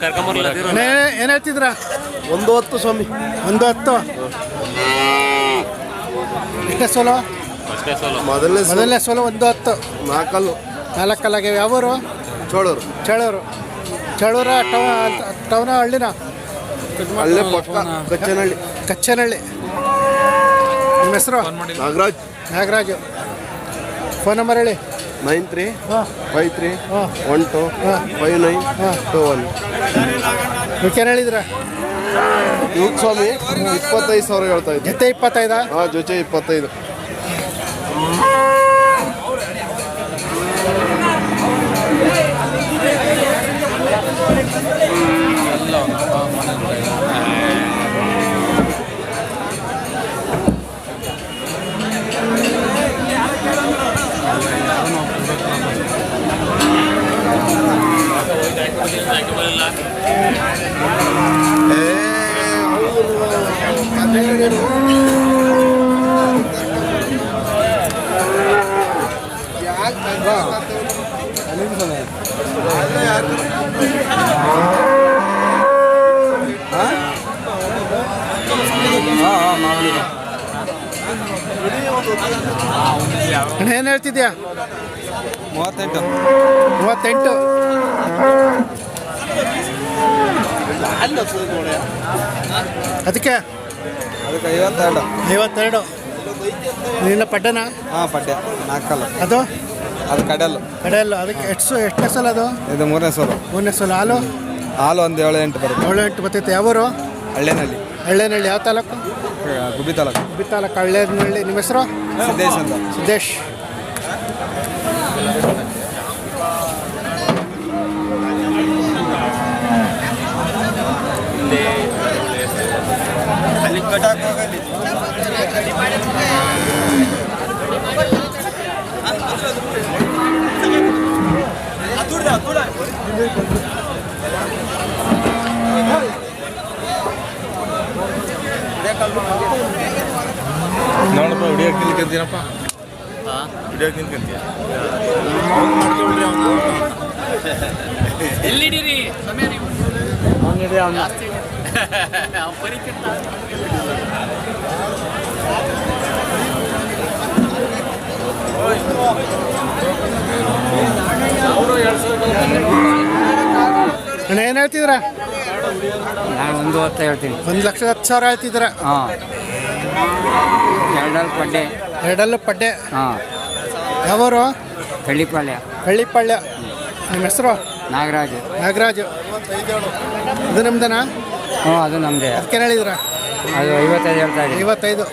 ಏನು ಹೇಳ್ತಿದ್ರ? ಒಂದು ಹೊತ್ತು ಸ್ವಾಮಿ. ಒಂದು ಹತ್ತು? ಎಷ್ಟೇ ಸೋಲು? ಮೊದಲನೇ ಮೊದಲನೇ ಸೋಲು ಒಂದು ಹತ್ತು. ನಾಲ್ಕಲ್ಲು. ನಾಲ್ಕಲ್ಲಾಗೆ ಯಾವೂರು? ಚೋಳರು. ಚಳೂರು. ಚಳೂರ ಟೌನ್ ಟೌನ ಹಳ್ಳಿನ? ಅಲ್ಲೇ ಪಕ್ಕ ಕಚ್ಚನಹಳ್ಳಿ. ಕಚ್ಚನಹಳ್ಳಿ. ನಿಮ್ಮ ಹೆಸರು? ನಾಗರಾಜ್. ನಾಗರಾಜು. ಫೋನ್ ನಂಬರ್ ಹೇಳಿ. Nine three five three one two. Five nine. Two one ಏನು ಹೇಳಿದ್ರ ಇವಾಗ ಸ್ವಾಮಿ ಇಪ್ಪತ್ತೈದು ಸಾವಿರ ಹೇಳ್ತಾ ಇದ್ದೆ ಜೊತೆ ಇಪ್ಪತ್ತೈದಾ ಹಾಂ ಜೊತೆ ಇಪ್ಪತ್ತೈದು ಅಣ್ಣ ಏನು ಹೇಳ್ತಿದ್ಯಾ? ಮೂವತ್ತೆಂಟು. ಮೂವತ್ತೆಂಟು. ಅದಕ್ಕೆ? ಅದಕ್ಕೆ ಐವತ್ತೆರಡು. ಐವತ್ತೆರಡು. ನಿನ್ನ ಪಡ್ಡನ? ಹಾಂ ಪಡ್ಡೆ ನಾಲ್ಕಲ್ಲ. ಅದು? ಅದು ಕಡಲು ಕಡೆಯಲ್ಲ ಅದಕ್ಕೆ ಎಷ್ಟು ಎಷ್ಟನೇ ಸಲ ಅದು? ಇದು ಮೂರನೇ ಸಲ. ಮೂರನೇ ಸಲ. ಹಾಲು? ಹಾಲು ಒಂದು ಏಳು ಎಂಟು ಬರುತ್ತೆ. ಏಳು ಎಂಟು ಬರ್ತೈತೆ. ಯಾವೂರು? ಹಳ್ಳೇನಹಳ್ಳಿ ಹಳ್ಳೇನಹಳ್ಳಿ ಯಾವ ತಾಲೂಕು? ಗುಬ್ಬಿ ತಾಲೂಕು. ಗುಬ್ಬಿ ತಾಲೂಕು. ಹಳ್ಳೇನಹಳ್ಳಿ ನಿಮ್ಮ ಹೆಸರು? ಸಿದ್ದೇಶ್ ಅಂತ. ಸಿದ್ದೇಶ್. ನೋಡಪ್ಪ ಹಿಡಿಯೋಕೆ ನಿಲ್ಕಂತೀನಪ್ಪ ಹಿಡಿಯೋಕೆ ನಿಲ್ಕಂತೀಯ ಎಲ್ಲಿಡಿರಿ ಸಮಯ ನೀವು. ಅಣ್ಣ ಏನು ಹೇಳ್ತಿದ್ರ ನಾನು ಒಂದು ಹತ್ತು ಹೇಳ್ತೀನಿ. ಒಂದು ಲಕ್ಷದ ಹತ್ತು ಸಾವಿರ ಹೇಳ್ತಿದ್ರ ಹಾಂ. ಎರಡಲ್ಲಿ ಪಡ್ಡೆ. ಎರಡಲ್ ಪಡ್ಡೆ. ಹಾಂ. ಯಾವರು? ಕಳ್ಳಿಪಾಳ್ಯ ಹಳ್ಳಿಪಾಳ್ಯ. ನಿಮ್ಮ ಹೆಸರು? ನಾಗರಾಜು. ನಾಗರಾಜು. ಇದು ನಮ್ದನಾ? ಹ್ಞೂ ಅದು ನಮ್ಮದೇ ಅದಕ್ಕೆ ಹೇಳಿದ್ರ? ಅದು ಐವತ್ತೈದು ಹೇಳ್ತಾ ಇದ್ದೀನಿ. ಐವತ್ತೈದು.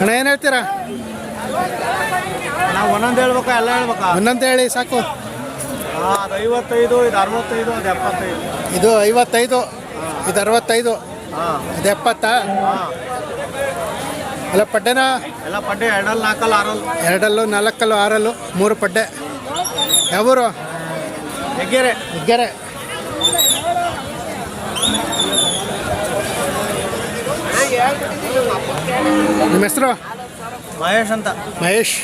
ಅಣ್ಣ ಏನು ಹೇಳ್ತೀರಾ? ನಾವು ಒಂದೊಂದು ಹೇಳ್ಬೇಕಾ ಎಲ್ಲ ಹೇಳ್ಬೇಕಾ? ಒಂದಂತ ಹೇಳಿ ಸಾಕು. ಅದು ಐವತ್ತೈದು ಇದು ಅರವತ್ತೈದು ಅದು ಎಪ್ಪತ್ತೈದು. ಇದು ಐವತ್ತೈದು ಇದು ಅರವತ್ತೈದು ಹಾಂ. ಇದು ಎಪ್ಪತ್ತಾ. ಅಲ್ಲ ಪಡ್ಡೆನಾ? ಎಲ್ಲ ಪಡ್ಡೆ ಎರಡಲ್ಲಿ ನಾಲ್ಕಲ್ಲಿ ಆರಲ್ಲಿ. ಎರಡಲ್ಲೂ ನಾಲ್ಕಲ್ಲು ಆರಲ್ಲು ಮೂರು ಪಡ್ಡೆ. ಯಾವೂರು? ಹೆಗ್ಗೆರೆ. ಹೆಗ್ಗೆರೆ. ನಿಮ್ಮ ಹೆಸರು? ಮಹೇಶ್ ಅಂತ. ಮಹೇಶ್.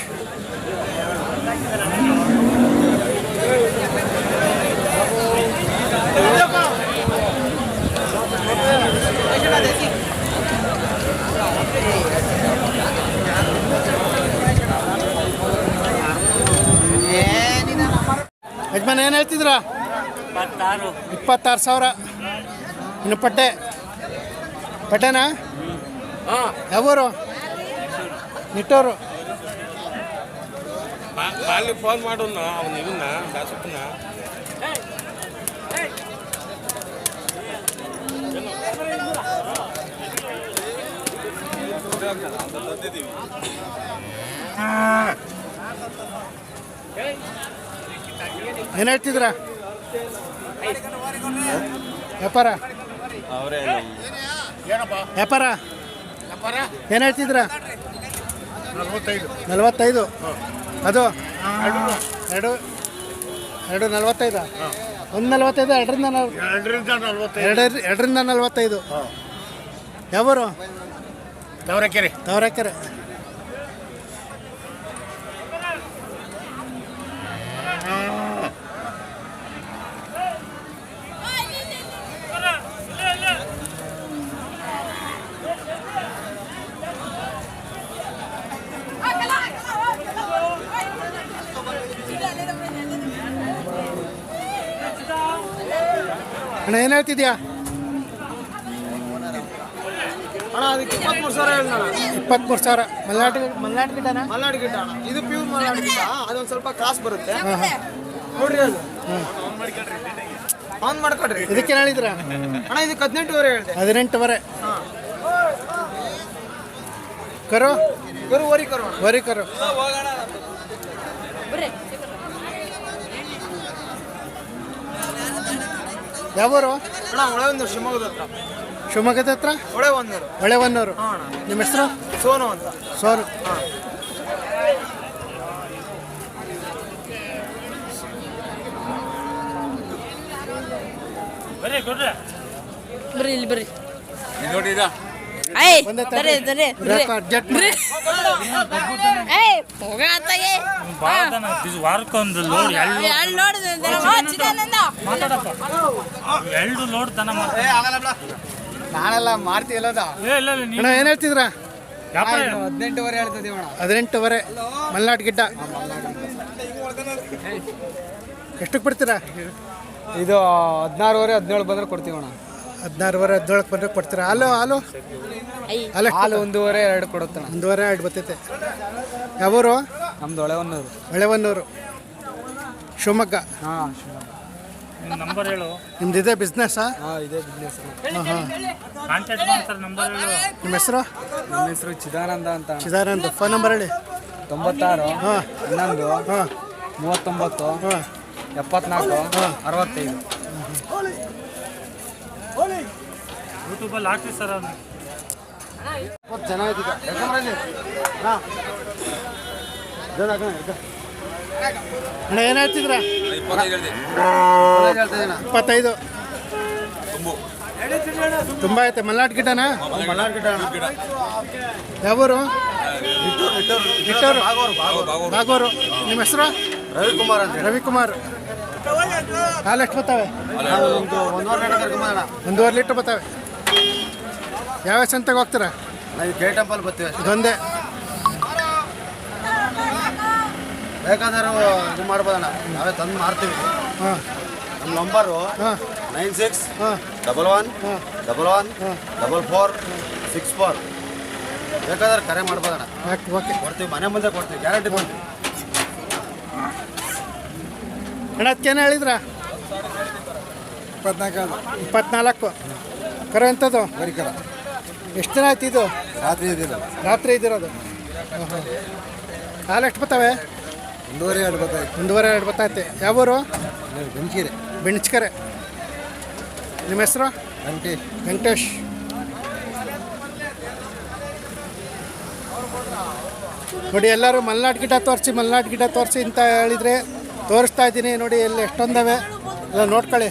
ಯಜಮಾನ್ ಏನು ಹೇಳ್ತಿದ್ರ? ಇಪ್ಪತ್ತಾರು. ಸಾವಿರ. ಇನ್ನು ಪಟ್ಟೆ? ಪಟ್ಟೆನಾ? ಯಾವೂರು? ನಿಟ್ಟೋರು. ಅಲ್ಲಿ ಫೋನ್ ಮಾಡೋಣ ಅವ್ನು ಇವನ್ನ ದಾಸಪ್ಪನ ಏನು ಹೇಳ್ತಿದ್ರ? ವ್ಯಾಪಾರ? ವ್ಯಾಪಾರ? ಏನು ಹೇಳ್ತಿದ್ರ? ನಲ್ವತ್ತೈದು. ಅದು? ಎರಡು? ಎರಡು? ನಲ್ವತ್ತೈದು? ಒಂದು ನಲ್ವತ್ತೈದು ಎರಡರಿಂದ ಎರಡು ಎರಡರಿಂದ ನಲ್ವತ್ತೈದು. ಯಾವರು? ತವರಕೆರೆ. ತವರಕೆರೆ. ಅಣ್ಣ ಏನು ಹೇಳ್ತಿದ್ಯಾ? ಅಣ್ಣ ಅದಕ್ಕೆ ಇಪ್ಪತ್ಮೂರು ಸಾವಿರ ಹೇಳೋಣ ಇಪ್ಪತ್ತ್ಮೂರು ಸಾವಿರ. ಮಲ್ನಾಡ್ ಮಲ್ನಾಡು ಗಿಡನ ಮಲ್ನಾಡು ಅಣ್ಣ. ಇದು ಪ್ಯೂರ್ ಮಲ್ನಾಡ್ ಗಿಡ ಅದೊಂದು ಸ್ವಲ್ಪ ಕ್ರಾಸ್ ಬರುತ್ತೆ. ನೋಡ್ರಿ ಅದು. ಆನ್ ಮಾಡ್ಕೊಡ್ರಿ. ಇದಕ್ಕೆ ಹೇಳಿದ್ರ? ಅಣ್ಣ ಇದಕ್ಕೆ ಹದಿನೆಂಟುವರೆ ಹೇಳಿದೆ. ಹದಿನೆಂಟುವರೆ. ಕರು? ಕರು ಓರಿ ಕರು ವರಿ ಕರು. ಯಾವೂರು? ಅಣ್ಣ ಒಳ್ಳೆ ಒಂದು ಶಿವಮೊಗ್ಗದ ಹತ್ರ. ಶಿವಮೊಗ್ಗದ ಹತ್ರ? ಹೊಳೆವನ್ನೂರು ಹೊಳೆವನ್ನೂರು ಹಾಂ ನಿಮ್ಮ ಹೆಸರು? ಸೋನು ಅಂತ. ಸೋನು. ಬರ್ರಿ ಇಲ್ಲಿ ಬರ್ರಿ. ನೋಡಿದ ಏಯ್ ಏಯ್ ಹೋಗ ಅಂತಾಗೆ. ವಾರಕ್ಕೊಂದು ಲೋಡ್ ಚಿದಾನಂದ ಲೋಡ್ ತನ ಮಾಡ್ತಾರೆ ನಾನೆಲ್ಲ ಮಾಡ್ತೀಯಲ್ಲದ ಏ ಇಲ್ಲ ಇಲ್ಲ ಅಣ್ಣ ಏನು ಹೇಳ್ತಿದ್ರ? ಹದಿನೆಂಟುವರೆ ಹೇಳ್ತಿದ್ದೀವಿ ಹದಿನೆಂಟುವರೆ. ಮಲ್ನಾಡ್ ಗಿಡ್ಡ. ಎಷ್ಟಕ್ಕೆ ಬಿಡ್ತೀರಾ? ಇದು ಹದಿನಾರುವರೆ ಹದಿನೇಳು ಬಂದ್ರೆ ಕೊಡ್ತೀವಿ ಅಣ್ಣ. ಹದಿನಾರುವರೆ ಹದಿನೇಳಕ್ಕೆ ಬಂದ್ರೆ ಕೊಡ್ತೀರ? ಹಾಲು ಹಾಲು ಅಲ್ಲ ಹಾಲು ಒಂದೂವರೆ ಎರಡು ಕೊಡುತ್ತಣ್ಣ. ಒಂದೂವರೆ ಎರಡು ಬರ್ತೈತೆ. ಯಾವೂರು? ನಮ್ದು ಹೊಳೆವನ್ನೂರು ಹೊಳೆವನ್ನೂರು ಶಿವಮೊಗ್ಗ. ಹಾಂ ನಂಬರ್ ಹೇಳು. ನಿಮ್ದು ಇದೆ ಬಿಸ್ನೆಸ್ಸಾ ಹಾಂ ಇದೇ ಬಿಸ್ನೆಸ್ ಹಾಂ ಹಾಂ. ಕಾಂಟ್ಯಾಕ್ಟ್ ಮಾಡ್ತಾರೆ ನಂಬರ್ ಹೇಳು. ನಿಮ್ಮ ಹೆಸರು? ನನ್ನ ಹೆಸರು ಚಿದಾನಂದ ಅಂತ ಚಿದಾನಂದ. ಫೋನ್ ನಂಬರ್ ಹೇಳಿ. ತೊಂಬತ್ತಾರು ಹಾಂ. ಹನ್ನೊಂದು ಹಾಂ. ಮೂವತ್ತೊಂಬತ್ತು ಹಾಂ. ಎಪ್ಪತ್ನಾಲ್ಕು ಅರವತ್ತೈದು. ಯೂಟ್ಯೂಬಲ್ಲಿ ಹಾಕ್ತೀವಿ ಸರ್ ಅವ್ನು. ಅಣ್ಣ ಏನು ಹೇಳ್ತಿದ್ರ ಇಪ್ಪತ್ತೈದು. ತುಂಬ ಐತೆ ಮಲ್ನಾಡು ಗಿಡನಾ? ಯಾವೂರು? ಇಟ್ಟೂರು ಬಾಗೋರು. ನಿಮ್ಮ ಹೆಸರು? ರವಿಕುಮಾರ್ ಅಂತ ರವಿಕುಮಾರ್. ಹಾಲು ಎಷ್ಟು ಬರ್ತಾವೆ ಒಂದೂವರೆ ಲೀಟರ್ ಬರ್ತವೆ ಯಾವ ಸಂತೆಗೆ ಹೋಗ್ತೀರಾ? ನಾವು ಕೆ ಟೆಂಪಲ್ ಬರ್ತೀವಿ ಇದೊಂದೇ. ಬೇಕಾದ್ರೆ ಇದು ಮಾಡ್ಬೋದಣ್ಣ. ನಾವೇ ತಂದು ಮಾಡ್ತೀವಿ ಹಾಂ. ನಮ್ಮ ನಂಬರು ಹಾಂ. ನೈನ್ ಸಿಕ್ಸ್ ಹಾಂ. Double one double one double four six four. ಬೇಕಾದ್ರೆ ಕರೆ ಮಾಡ್ಬೋದಣ್ಣ. Okay okay. ಕೊಡ್ತೀವಿ ಮನೆ ಮುಂದೆ ಕೊಡ್ತೀವಿ ಗ್ಯಾರಂಟಿ ಕೊಡ್ತೀವಿ. ಅಣ್ಣ ಅದಕ್ಕೇನು ಹೇಳಿದ್ರ? ಇಪ್ಪತ್ನಾಲ್ಕು. ಇಪ್ಪತ್ನಾಲ್ಕು. ಕರೆ ಎಂಥದ್ದು? ಬರಿಕರ ಎಷ್ಟು ದಿನ ಆಯ್ತು ಇದು? ರಾತ್ರಿ ಇದ್ದಿಲ್ಲ. ರಾತ್ರಿ ಇದ್ದಿರೋದು. ಹಾಂ ಹಾಂ ಹಾಲು ಎಷ್ಟು ಬರ್ತವೆ ಒಂದೂವರೆ ಎರಡು ಬತ್ತೈತೆ. ಒಂದೂವರೆ ಎರಡು ಬರ್ತೈತೆ ಯಾವೂರು ಬೆಂಚಿರಿ ಬೆಣ್ಚ್ಕೆರೆ ನಿಮ್ಮ ಹೆಸರು? ವೆಂಕಟೇಶ್. ವೆಂಕಟೇಶ್. ನೋಡಿ ಎಲ್ಲರೂ ಮಲ್ನಾಡು ಗಿಡ ತೋರಿಸಿ ಮಲ್ನಾಡು ಗಿಡ ತೋರಿಸಿ ಅಂತ ಹೇಳಿದರೆ ತೋರಿಸ್ತಾ ಇದ್ದೀನಿ. ನೋಡಿ ಎಲ್ಲಿ ಎಷ್ಟೊಂದವೆ? ಎಲ್ಲ ನೋಡ್ಕೊಳ್ಳಿ.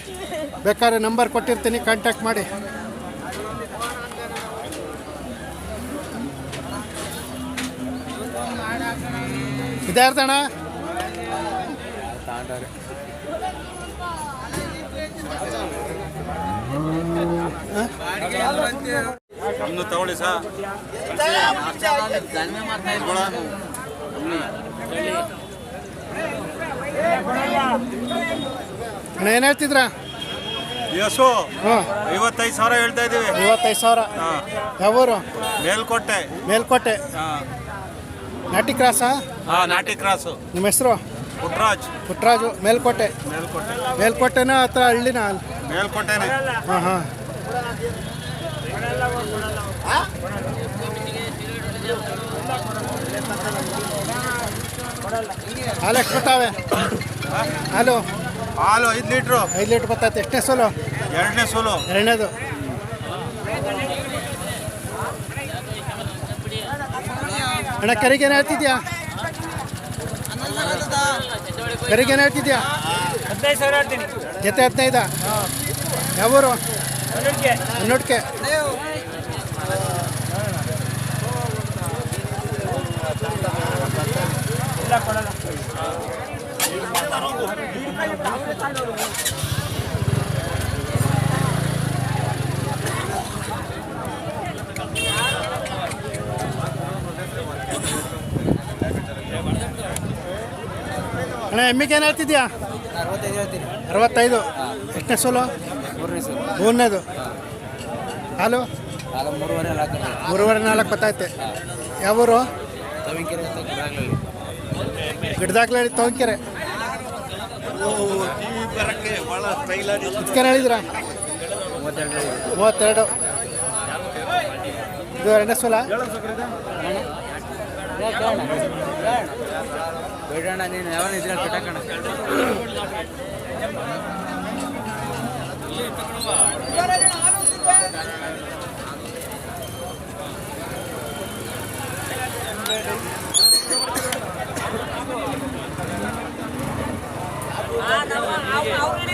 ಬೇಕಾದ್ರೆ ನಂಬರ್ ಕೊಟ್ಟಿರ್ತೀನಿ. ಕಾಂಟ್ಯಾಕ್ಟ್ ಮಾಡಿ. ಇದ್ಯಾರ್ದಣ್ಣ ಇನ್ನು ತಗೊಳ್ಳಿ ಸಾ. ಅಣ್ಣ ಏನು ಹೇಳ್ತಿದ್ರ? ಯಶು ಐವತ್ತೈದು ಸಾವಿರ ಹೇಳ್ತಾ ಇದೀವಿ ಐವತ್ತೈದು ಸಾವಿರ. ಯಾವೂರು? ಮೇಲ್ಕೋಟೆ. ಮೇಲ್ಕೋಟೆ. ಹಾಂ. ನಾಟಿ ಕ್ರಾಸಾ? ಹಾಂ ನಾಟಿ ಕ್ರಾಸು. ನಿಮ್ಮ ಹೆಸರು? ಪುಟ್ರಾಜ್. ಪುಟ್ಟರಾಜು ಮೇಲ್ಕೋಟೆ? ಮೇಲ್ಕೋಟೆ. ಮೇಲ್ಕೋಟೆನ ಅಥವಾ ಹಳ್ಳಿನ? ಮೇಲ್ಕೋಟೆನೆ. ಹಾಂ ಹಾಂ. ಹಾಲು ಎಷ್ಟು ಬರ್ತಾವೆ? ಹಾಲು? ಹಾಲು ಐದು ಲೀಟ್ರು. ಐದು ಲೀಟ್ರ್ ಬರ್ತೈತೆ. ಎಷ್ಟನೇ ಸೋಲು? ಎರಡನೇ ಸೋಲು. ಎರಡನೇದು. ಅಣ್ಣ ಕರಿಗೆ ಏನು ಹೇಳ್ತಿದ್ಯಾ? ಕರಿಗೆ ಏನು ಹೇಳ್ತಿದ್ಯಾ? ಹದಿನೈದು ಸಾವಿರ ಹೇಳ್ತೀನಿ. ಜೊತೆ ಹದಿನೈದ? ಯಾವೂರು? ಇಲ್ಲ ಕೊಡಲ್ಲ. ಅಣ್ಣ ಎಮ್ಮಿಗೆ ಏನು ಹೇಳ್ತಿದ್ಯಾ? ಅರವತ್ತೈದು ಎಷ್ಟನೇ ಸೋಲು? ಮೂರನೇದು. ಹಾಲು? ಮೂರುವರೆ ನಾಲ್ಕು ಗೊತ್ತಾಯ್ತೆ. ಯಾವೂರು? ಗಿಡದಾಗ್ಲೇ ತಗೊಂಕೆರೆ ಇದಕ್ಕೆ ಹೇಳಿದ್ರ ಮೂವತ್ತೆರಡು ಇದು ಎರಡನೇ ಸೋಲ? ಬೇಡಣ್ಣ ನೀನು ಯಾವನಿದ್ರೆ ಕಟಕಣ ಅವ್ರಿಗೆ